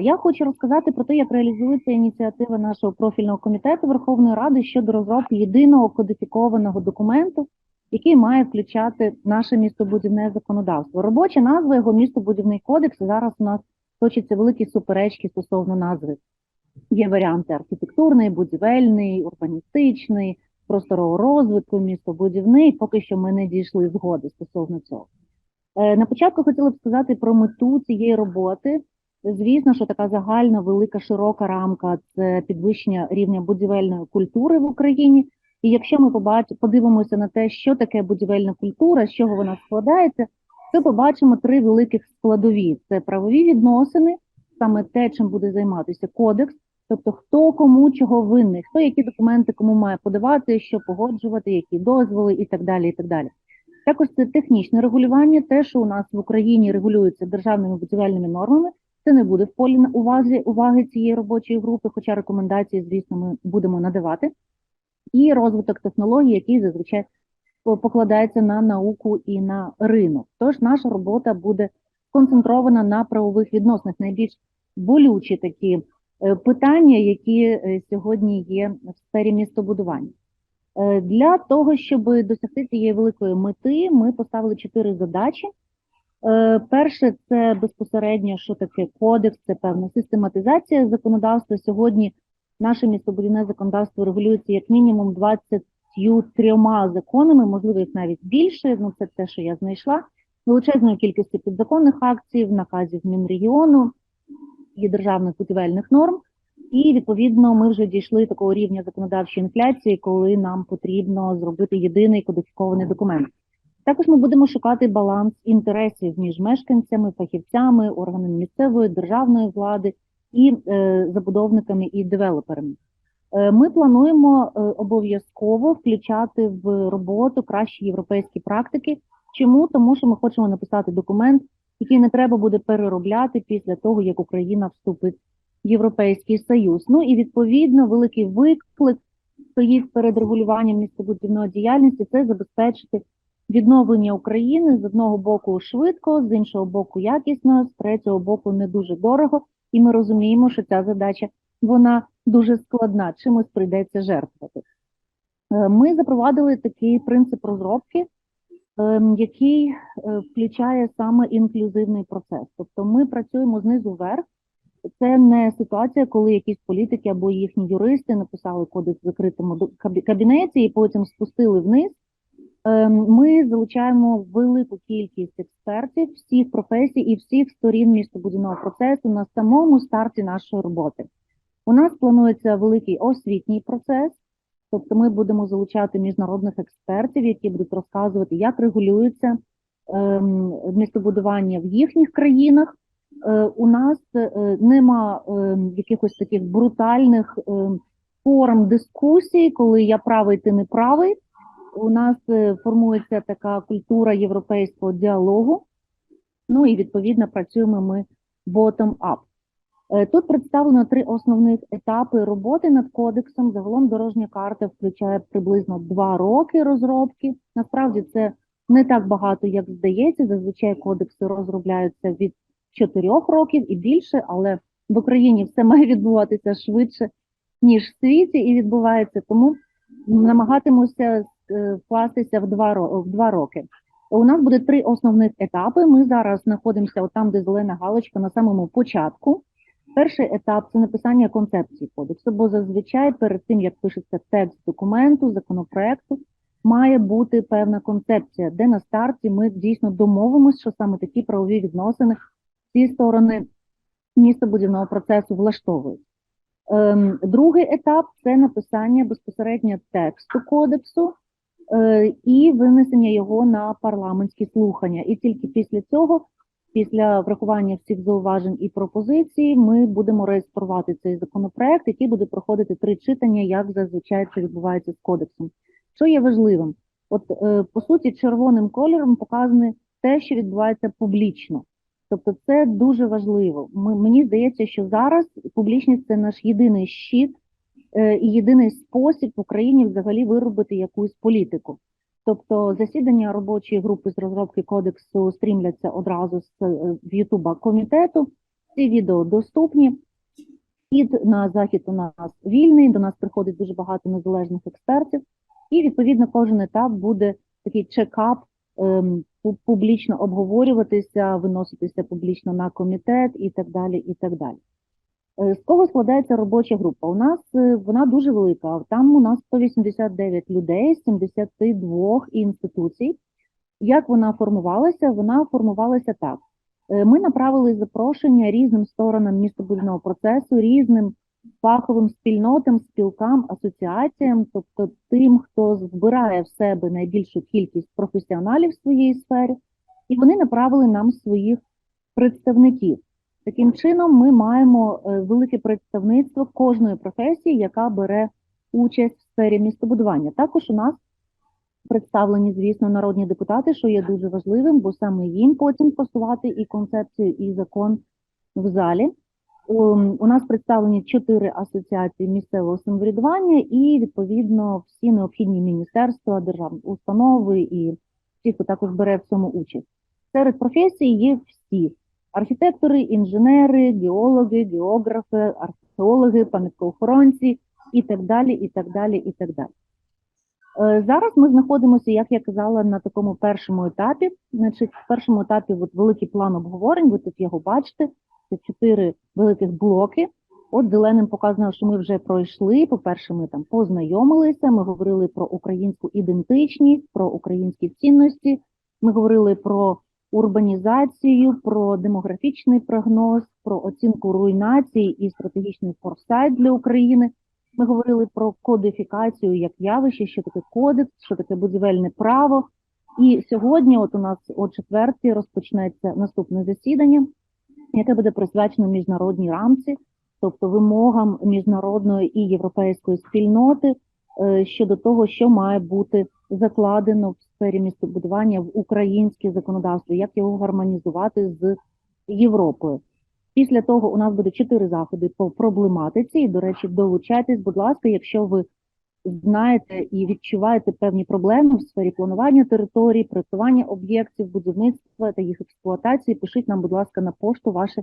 Я хочу розказати про те, як реалізується ініціатива нашого профільного комітету Верховної Ради щодо розробки єдиного кодифікованого документу, який має включати наше містобудівне законодавство. Робоча назва його містобудівний кодекс. Зараз у нас точаться великі суперечки стосовно назви. Є варіанти архітектурний, будівельний, урбаністичний, просторового розвитку, містобудівний. Поки що ми не дійшли згоди стосовно цього. Е, На початку хотіла б сказати про мету цієї роботи. Звісно, що така загальна, велика, широка рамка це підвищення рівня будівельної культури в Україні. І якщо ми побач... подивимося на те, що таке будівельна культура, з чого вона складається, то побачимо три великих складові: це правові відносини, саме те, чим буде займатися кодекс, тобто хто кому чого винний, хто які документи кому має подавати, що погоджувати, які дозволи і так далі. І так далі. Також це технічне регулювання, те, що у нас в Україні регулюється державними будівельними нормами. Це не буде в полі увазі уваги цієї робочої групи, хоча рекомендації, звісно, ми будемо надавати. І розвиток технологій, який зазвичай покладається на науку і на ринок. Тож наша робота буде концентрована на правових відносинах, найбільш болючі такі е, питання, які е, сьогодні є в сфері містобудування. Е, Для того, щоб досягти цієї великої мети, ми поставили чотири задачі. Е, Перше, це безпосередньо, що таке кодекс, це певна систематизація законодавства. Сьогодні наше містобудівне законодавство регулюється як мінімум 23 законами, можливо, їх навіть більше. Ну, це те, що я знайшла. Величезною кількістю підзаконних актів, наказів Мінрегіону і державних будівельних норм. І відповідно ми вже дійшли такого рівня законодавчої інфляції, коли нам потрібно зробити єдиний кодифікований документ. Також ми будемо шукати баланс інтересів між мешканцями, фахівцями, органами місцевої державної влади і е, забудовниками і девелоперами. Е, ми плануємо е, обов'язково включати в роботу кращі європейські практики. Чому? Тому що ми хочемо написати документ, який не треба буде переробляти після того, як Україна вступить в Європейський Союз. Ну і відповідно великий виклик стоїть перед регулюванням містобудівної діяльності це забезпечити відновлення України з одного боку швидко, з іншого боку якісно, з третього боку не дуже дорого. І ми розуміємо, що ця задача вона дуже складна, чимось прийдеться жертвувати. Е, Ми запровадили такий принцип розробки, ем, який е, включає саме інклюзивний процес. Тобто ми працюємо знизу вверх. Це не ситуація, коли якісь політики або їхні юристи написали кодекс в закритому кабінеті і потім спустили вниз. Ем, Ми залучаємо велику кількість експертів всіх професій і всіх сторін містобудівного процесу на самому старті нашої роботи. У нас планується великий освітній процес, тобто ми будемо залучати міжнародних експертів, які будуть розказувати, як регулюється ем, містобудування в їхніх країнах. Е, У нас е, нема ем, якихось таких брутальних форм дискусій, коли я правий, ти не правий у нас е, формується така культура європейського діалогу. Ну і відповідно працюємо ми bottom-up. Е, Тут представлено три основних етапи роботи над кодексом. Загалом дорожня карта включає приблизно два роки розробки. Насправді це не так багато, як здається. Зазвичай кодекси розробляються від чотирьох років і більше, але в Україні все має відбуватися швидше, ніж в світі, і відбувається. Тому намагатимуся вкластися в два, в два роки. У нас буде три основних етапи. Ми зараз знаходимося там, де зелена галочка, на самому початку. Перший етап це написання концепції кодексу, бо зазвичай перед тим, як пишеться текст документу, законопроекту, має бути певна концепція, де на старті ми дійсно домовимося, що саме такі правові відносини всі сторони містобудівного процесу влаштовують. Ем, другий етап це написання безпосередньо тексту кодексу е, і винесення його на парламентські слухання. І тільки після цього, після врахування всіх зауважень і пропозицій, ми будемо реєструвати цей законопроект, який буде проходити три читання, як зазвичай це відбувається з кодексом. Що є важливим? От е, по суті, червоним кольором показане те, що відбувається публічно. Тобто це дуже важливо. Ми, мені здається, що зараз публічність це наш єдиний щит е, і єдиний спосіб в Україні взагалі виробити якусь політику. Тобто засідання робочої групи з розробки кодексу стрімляться одразу з е, Ютуба комітету. Ці відео доступні. Вхід на захід у нас вільний, до нас приходить дуже багато незалежних експертів, і відповідно кожен етап буде такий чекап, ем, публічно обговорюватися, виноситися публічно на комітет і так далі. І так далі. Е, З кого складається робоча група? У нас е, вона дуже велика. Там у нас 189 людей з 72 інституцій. Як вона формувалася? Вона формувалася так. Е, Ми направили запрошення різним сторонам містобудівного процесу, різним фаховим спільнотам, спілкам, асоціаціям, тобто тим, хто збирає в себе найбільшу кількість професіоналів в своїй сфері, і вони направили нам своїх представників. Таким чином, ми маємо е, велике представництво кожної професії, яка бере участь в сфері містобудування. Також у нас представлені, звісно, народні депутати, що є дуже важливим, бо саме їм потім просувати і концепцію, і закон в залі. У нас представлені чотири асоціації місцевого самоврядування і, відповідно, всі необхідні міністерства, державні установи і всі, хто також бере в цьому участь. Серед професій є всі архітектори, інженери, геологи, географи, археологи, пам'яткоохоронці і так далі, і так далі, і так далі. Е, Зараз ми знаходимося, як я казала, на такому першому етапі. Значить, в першому етапі от великий план обговорень, ви тут його бачите. Це чотири великих блоки. От зеленим показано, що ми вже пройшли. По-перше, ми там познайомилися. Ми говорили про українську ідентичність, про українські цінності. Ми говорили про урбанізацію, про демографічний прогноз, про оцінку руйнації і стратегічний форсайт для України. Ми говорили про кодифікацію як явище, що таке кодекс, що таке будівельне право. І сьогодні, от у нас о четвертій, розпочнеться наступне засідання, яке буде присвячено міжнародній рамці, тобто вимогам міжнародної і європейської спільноти е, щодо того, що має бути закладено в сфері містобудування в українське законодавство, як його гармонізувати з Європою. Після того у нас буде чотири заходи по проблематиці. І, до речі, долучайтесь, будь ласка, якщо ви знаєте і відчуваєте певні проблеми в сфері планування територій, проектування об'єктів, будівництва та їх експлуатації, пишіть нам, будь ласка, на пошту ваші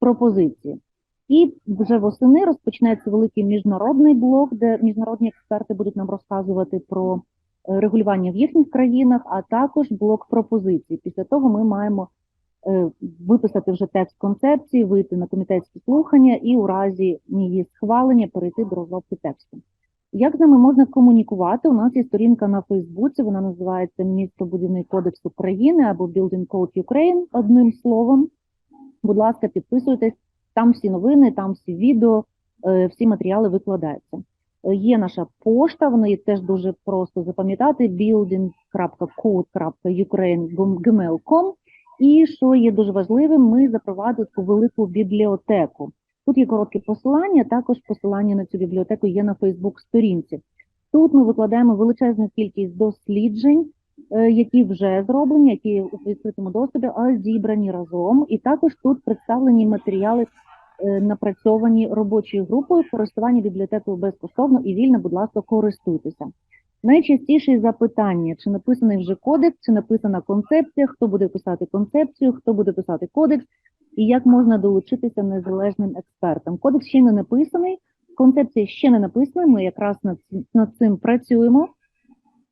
пропозиції. І вже восени розпочнеться великий міжнародний блок, де міжнародні експерти будуть нам розказувати про регулювання в їхніх країнах, а також блок пропозицій. Після того ми маємо е, виписати вже текст концепції, вийти на комітетські слухання і у разі її схвалення перейти до розробки тексту. Як з нами можна комунікувати? У нас є сторінка на Фейсбуці, вона називається Містобудівний кодекс України або Building Code Ukraine одним словом. Будь ласка, підписуйтесь, там всі новини, там всі відео, е, всі матеріали викладаються. Е, Є наша пошта, вона є теж дуже просто запам'ятати building.code.ukraine.gmail.com І що є дуже важливим, ми запровадили таку велику бібліотеку. Тут є коротке посилання, також посилання на цю бібліотеку є на Фейсбук-сторінці. Тут ми викладаємо величезну кількість досліджень, е, які вже зроблені, які у відкритому доступі, а зібрані разом. І також тут представлені матеріали, напрацьовані робочою групою, користування бібліотекою безкоштовно і вільно, будь ласка, користуйтеся. Найчастіше запитання, чи написаний вже кодекс, чи написана концепція, хто буде писати концепцію, хто буде писати кодекс, і як можна долучитися незалежним експертам. Кодекс ще не написаний, концепція ще не написана, ми якраз над, над цим працюємо.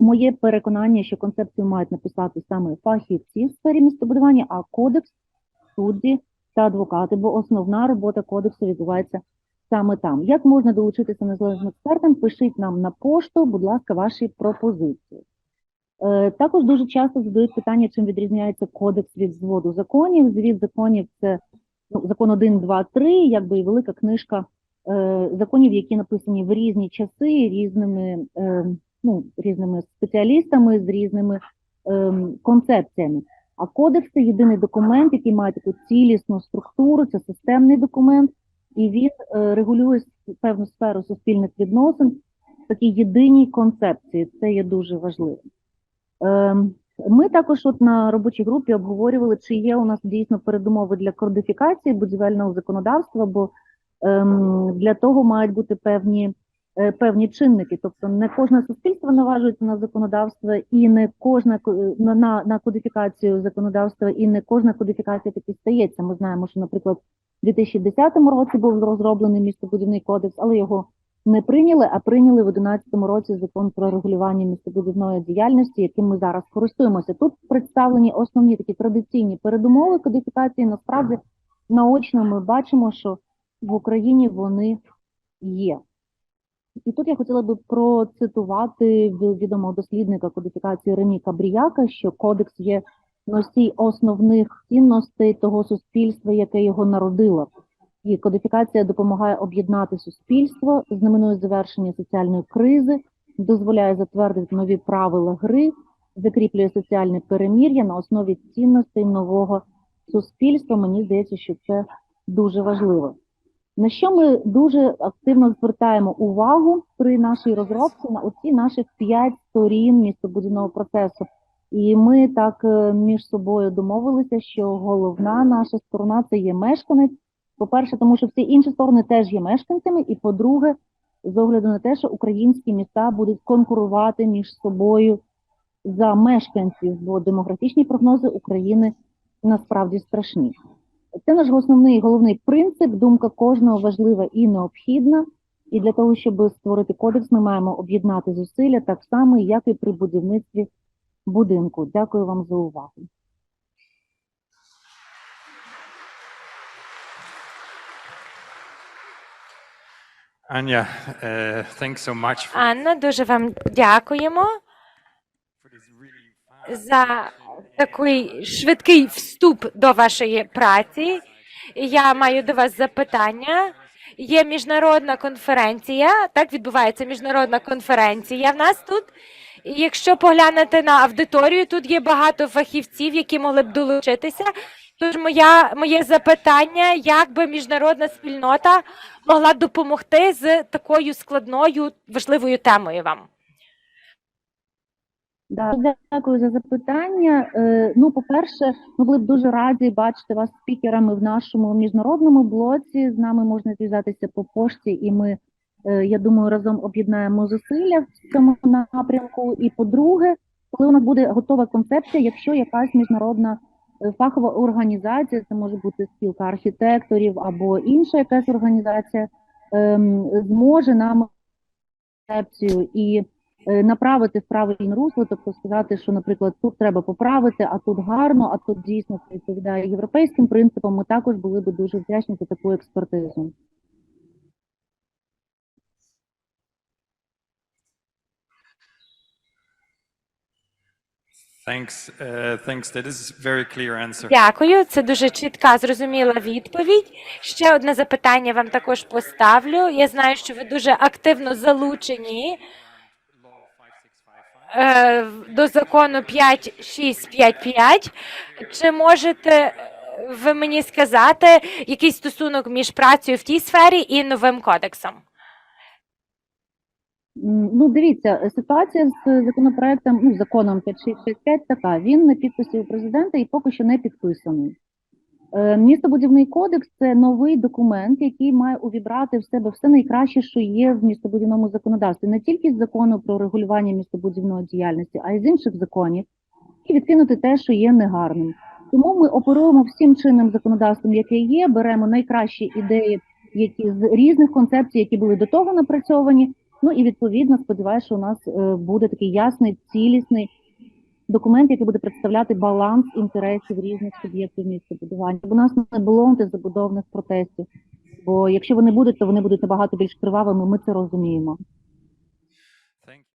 Моє переконання, що концепцію мають написати саме фахівці в сфері містобудування, а кодекс судді та адвокати, бо основна робота кодексу відбувається саме там. Як можна долучитися незалежним експертам? Пишіть нам на пошту, будь ласка, ваші пропозиції. Е, Також дуже часто задають питання, чим відрізняється кодекс від зводу законів. Звіт законів це ну, закон 1, 2, 3, якби і велика книжка е, законів, які написані в різні часи, різними, е, ну, різними спеціалістами з різними е, концепціями. А кодекс це єдиний документ, який має таку цілісну структуру, це системний документ, і він е, регулює певну сферу суспільних відносин в такій єдиній концепції. Це є дуже важливо. Ем, Ми також от на робочій групі обговорювали, чи є у нас дійсно передумови для кодифікації будівельного законодавства, бо ем, для того мають бути певні, певні чинники. Тобто не кожне суспільство наважується на законодавство, і не кожна ко- на, на, на кодифікацію законодавства, і не кожна кодифікація таки стається. Ми знаємо, що, наприклад, У 2010 році був розроблений містобудівний кодекс, але його не прийняли, а прийняли в 2011 році закон про регулювання містобудівної діяльності, яким ми зараз користуємося. Тут представлені основні такі традиційні передумови кодифікації. Насправді наочно ми бачимо, що в Україні вони є. І тут я хотіла би процитувати відомого дослідника кодифікації Рені Кабріяка, що кодекс є носій основних цінностей того суспільства, яке його народило. І кодифікація допомагає об'єднати суспільство, знаменує завершення соціальної кризи, дозволяє затвердити нові правила гри, закріплює соціальне перемір'я на основі цінностей нового суспільства. Мені здається, що це дуже важливо. На що ми дуже активно звертаємо увагу при нашій розробці на оці наших п'ять сторін містобудівного процесу. І ми так е, між собою домовилися, що головна наша сторона це є мешканець. По-перше, тому що всі інші сторони теж є мешканцями, і по-друге, з огляду на те, що українські міста будуть конкурувати між собою за мешканців, бо демографічні прогнози України насправді страшні. Це наш основний головний принцип. Думка кожного важлива і необхідна. І для того, щоб створити кодекс, ми маємо об'єднати зусилля так само, як і при будівництві будинку. Дякую вам за увагу. Anya, uh, thanks so much for, Анна, дуже вам дякуємо за такий швидкий вступ до вашої праці. Я маю до вас запитання. Є міжнародна конференція. Так відбувається міжнародна конференція в нас тут. І Якщо поглянути на аудиторію, тут є багато фахівців, які могли б долучитися. Тож моя моє запитання, як би міжнародна спільнота могла допомогти з такою складною важливою темою вам? Да, дякую за запитання. Е, Ну, по-перше, ми були б дуже раді бачити вас спікерами в нашому міжнародному блоці. З нами можна зв'язатися по пошті, і ми, е, я думаю, разом об'єднаємо зусилля в цьому напрямку. І по-друге, коли у нас буде готова концепція, якщо якась міжнародна е, фахова організація, це може бути спілка архітекторів або інша якась організація, ем, зможе нам концепцію і направити в правильне русло, тобто сказати, що, наприклад, тут треба поправити, а тут гарно, а тут дійсно це відповідає європейським принципам. Ми також були б дуже вдячні за таку експертизу. Thanks, uh, thanks. That is very clear answer. Дякую, це дуже чітка, зрозуміла відповідь. Ще одне запитання вам також поставлю. Я знаю, що ви дуже активно залучені е, до закону 5655. Чи можете ви мені сказати який стосунок між працею в тій сфері і новим кодексом? Ну, дивіться, е, ситуація з законопроектом, ну, законом 5665 така. Він на підписі у президента і поки що не підписаний. Е, Містобудівний кодекс це новий документ, який має увібрати в себе все найкраще, що є в містобудівному законодавстві, не тільки з закону про регулювання містобудівної діяльності, а й з інших законів, і відкинути те, що є негарним. Тому ми оперуємо всім чинним законодавством, яке є, беремо найкращі ідеї, які з різних концепцій, які були до того напрацьовані. Ну і відповідно сподіваюся, що у нас е, буде такий ясний, цілісний документ, який буде представляти баланс інтересів різних суб'єктів містобудування. У нас не було антизабудовних протестів. Бо якщо вони будуть, то вони будуть набагато більш кривавими. Ми це розуміємо.